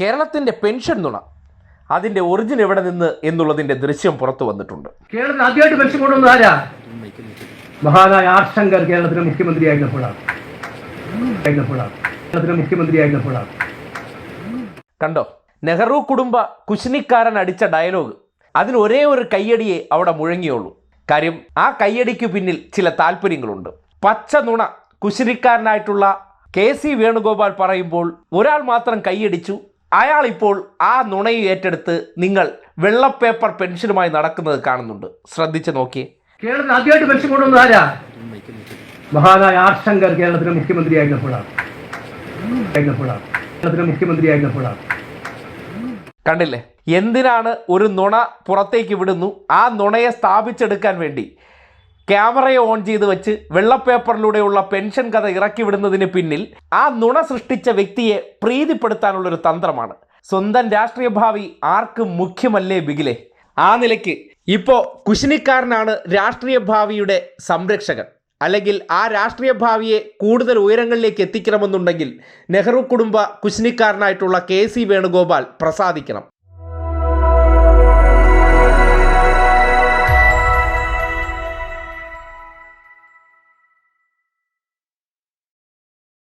കേരളത്തിന്റെ പെൻഷൻ നുണ അതിന്റെ ഒറിജിൻ എവിടെ നിന്ന് എന്നുള്ളതിന്റെ ദൃശ്യം പുറത്തു വന്നിട്ടുണ്ട്. കേരളത്തിൽ ആദ്യമായിട്ട് പെൻഷൻ കൊണ്ടുവന്നത് ആരാ? മഹാനായ ആർ ശങ്കർ കേരളത്തിലെ മുഖ്യമന്ത്രിയായിരുന്നപ്പോഴാണ് ആയിരുന്നപ്പോഴാണ്. മുഖ്യമന്ത്രി മുഖ്യമന്ത്രിയായിരുന്നപ്പോഴാണ് കണ്ടോ? നെഹ്റു കുടുംബ കുശിനിക്കാരൻ അടിച്ച ഡയലോഗ്. അതിന് ഒരേ ഒരു കയ്യടിയെ അവിടെ മുഴങ്ങിയുള്ളൂ. കാര്യം ആ കയ്യടിക്ക് പിന്നിൽ ചില താല്പര്യങ്ങളുണ്ട്. പച്ച നുണ കുശിനിക്കാരനായിട്ടുള്ള കെ സി വേണുഗോപാൽ പറയുമ്പോൾ ഒരാൾ മാത്രം കൈയടിച്ചു അയാൾ ഇപ്പോൾ ആ നുണയെ ഏറ്റെടുത്ത് നിങ്ങൾ വെള്ളപ്പേപ്പർ പെൻഷനുമായി നടക്കുന്നത് കാണുന്നുണ്ട്. ശ്രദ്ധിച്ചു നോക്കിയേ. കേരളത്തിൽ ആദ്യമായിട്ട് പെൻഷൻ കൊണ്ടുവന്നത് ആരാ? മഹാനായ ആർ ശങ്കർ കേരളത്തിലെ മുഖ്യമന്ത്രി ആയിരുന്നപ്പോഴാണ്. കേരളത്തിലെ മുഖ്യമന്ത്രിയായിരുന്നപ്പോഴാണ്. കണ്ടില്ലേ? എന്തിനാണ് ഒരു നുണ പുറത്തേക്ക് വിടുന്നു? ആ നുണയെ സ്ഥാപിച്ചെടുക്കാൻ വേണ്ടി ക്യാമറയെ ഓൺ ചെയ്ത് വെച്ച് വെള്ളപ്പേപ്പറിലൂടെയുള്ള പെൻഷൻ കഥ ഇറക്കി വിടുന്നതിന് പിന്നിൽ ആ നുണ സൃഷ്ടിച്ച വ്യക്തിയെ പ്രീതിപ്പെടുത്താനുള്ളൊരു തന്ത്രമാണ്. സ്വന്തം രാഷ്ട്രീയ ഭാവി ആർക്കും മുഖ്യമല്ലേ ബിഗിലെ? ആ നിലയ്ക്ക് ഇപ്പോൾ കുശിനിക്കാരനാണ് രാഷ്ട്രീയ ഭാവിയുടെ സംരക്ഷകൻ. അല്ലെങ്കിൽ ആ രാഷ്ട്രീയ ഭാവിയെ കൂടുതൽ ഉയരങ്ങളിലേക്ക് എത്തിക്കണമെന്നുണ്ടെങ്കിൽ നെഹ്റു കുടുംബ കുശിനിക്കാരനായിട്ടുള്ള കെ സി വേണുഗോപാൽ പ്രസാദിക്കണം.